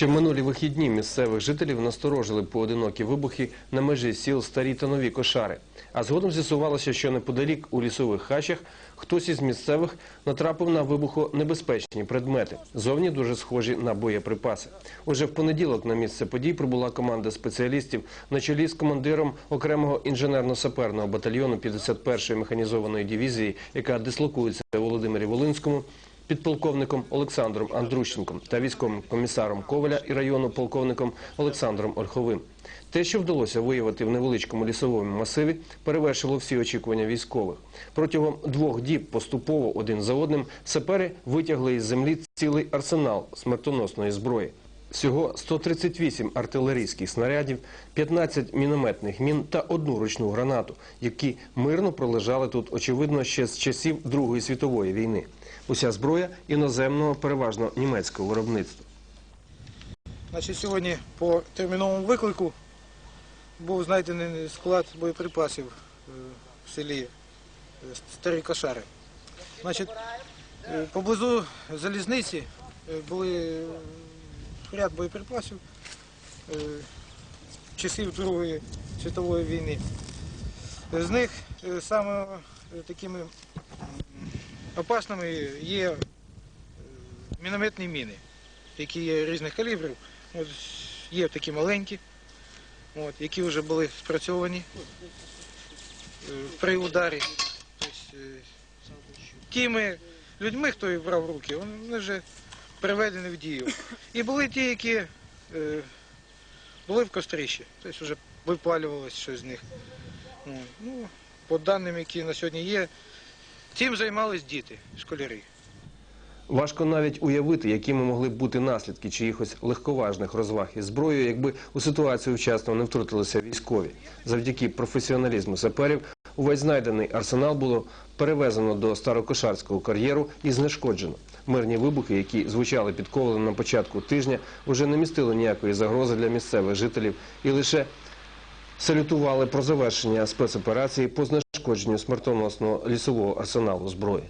Ще минулі вихідні місцевих жителів насторожили поодинокі вибухи на межі сіл Старі та Нові Кошари. А згодом з'ясувалося, що неподалік у лісових хащах хтось із місцевих натрапив на вибухонебезпечні предмети, зовні дуже схожі на боєприпаси. Уже в понеділок на місце подій прибула команда спеціалістів на чолі з командиром окремого інженерно-саперного батальйону 51-ї механізованої дивізії, яка дислокується у Володимирі Волинському, підполковником Олександром Андрущенком та військовим комісаром Коваля і району полковником Олександром Ольховим. Те, що вдалося виявити в невеличкому лісовому масиві, перевершило всі очікування військових. Протягом двох діб поступово один за одним сапери витягли із землі цілий арсенал смертоносної зброї. Всього 138 артилерійських снарядів, 15 мінометних мін та одну ручну гранату, які мирно пролежали тут, очевидно, ще з часів Другої світової війни. Уся зброя іноземного, переважно німецького виробництва. Сьогодні по терміновому виклику був знайдений склад боєприпасів е, в селі е, Старі. Значить, е, поблизу залізниці були ряд боєприпасів е, часів Другої світової війни. З них е, саме е, такими опасними є мінометні міни, які є різних калібрів. Є такі маленькі, які вже були спрацьовані при ударі. Тобто, тими людьми, хто їх брав в руки, вони вже приведені в дію. І були ті, які е, були в кострищі, тобто вже випалювалося щось з них. Ну, по даним, які на сьогодні є, цим займались діти, школярі. Важко навіть уявити, якими могли б бути наслідки чиїхось легковажних розваг із зброєю, якби у ситуацію вчасно не втрутилися військові. Завдяки професіоналізму саперів увесь знайдений арсенал було перевезено до старокошарського кар'єру і знешкоджено. Мирні вибухи, які звучали під ковалем на початку тижня, уже не містили ніякої загрози для місцевих жителів і лише салютували про завершення спецоперації по знешкодженню смертоносного лісового арсеналу зброї.